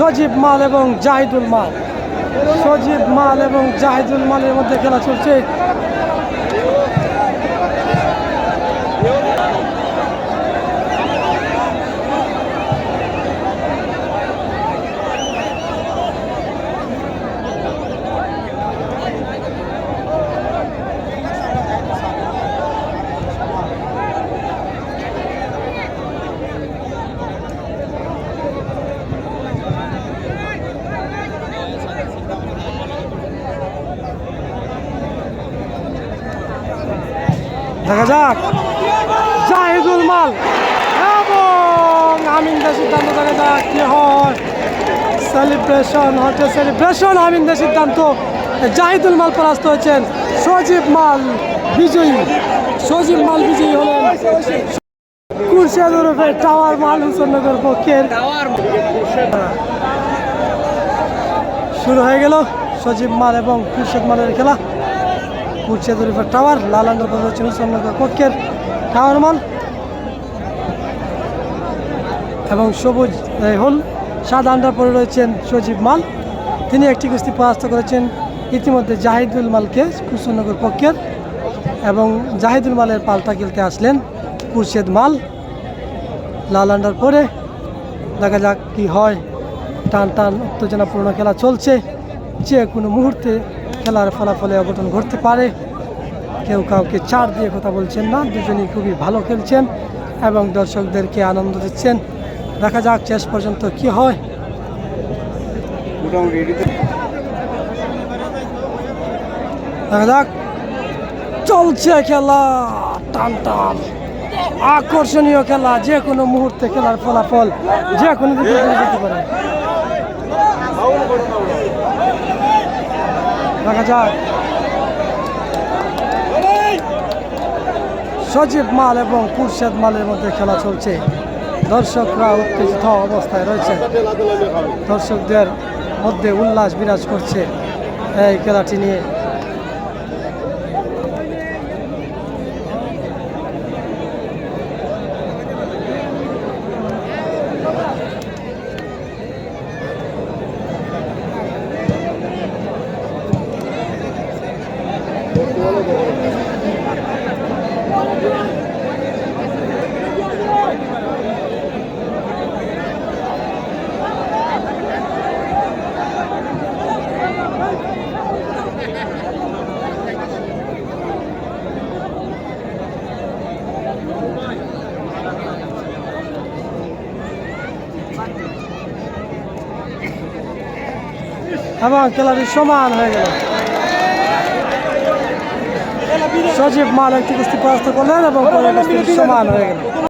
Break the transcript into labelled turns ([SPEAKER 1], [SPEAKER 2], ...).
[SPEAKER 1] সজীব মাল এবং জাহিদুল মাল। সজীব মাল এবং জাহিদুল মালের মধ্যে খেলা চলছে। দেখা যাক। জাহিদুল মাল এবং আমিনদের সিদ্ধান্ত দেখা যাক কি হয়। সেলিব্রেশন হচ্ছে সেলিব্রেশন আমিনদের সিদ্ধান্ত। জাহিদুল মাল পরাস্ত হয়েছেন। সজীব মাল বিজয়ী। সজীব মাল বিজয়ী হলেন কুরশেদ ওরফে টাওয়ার মাল হুসেননগর পক্ষের। শুরু হয়ে গেল সজীব মাল এবং কুরশেদ মালের খেলা। কুরশেদ ওরফে টাওয়ার, লাল আন্ডার পরে রয়েছেন হুসেননগর পক্ষের টাওয়ার মাল এবং সবুজ হল সাদা আন্ডার পরে রয়েছেন সজীব মাল। তিনি একটি কুস্তি পরাস্ত করেছেন ইতিমধ্যে জাহিদুল মালকে কুশনগর পক্ষের এবং জাহিদুল মালের পাল্টা খেলতে আসলেন কুরশেদ মাল। লাল আন্ডার পরে দেখা যাক কি হয়। টান টান উত্তেজনাপূর্ণ খেলা চলছে। যে কোনো মুহূর্তে খেলার ফলাফলে অঘটন ঘটতে পারে। কেউ কাউকে চার দিয়ে কথা বলছেন না দুজনেই খুবই ভালো খেলছেন এবং দর্শকদেরকে আনন্দ দিচ্ছেন। দেখা যাক শেষ পর্যন্ত কি হয়। দেখা যাক। চলছে খেলা। টান টান। আকর্ষণীয় খেলা। যে কোনো মুহূর্তে খেলার ফলাফল যে কোনো দিকে যেতে পারে। দেখা যাক। সজীব মাল এবং কুরশেদ মালের মধ্যে খেলা চলছে। দর্শকরা উত্তেজিত অবস্থায় রয়েছে। দর্শকদের মধ্যে উল্লাস বিরাজ করছে এই খেলাটি নিয়ে। এবং খেলাটি সমান হয়ে গেল। সজীব মালিক থেকে কুস্তি পরাস্ত করলেন এবং সমান হয়ে গেল।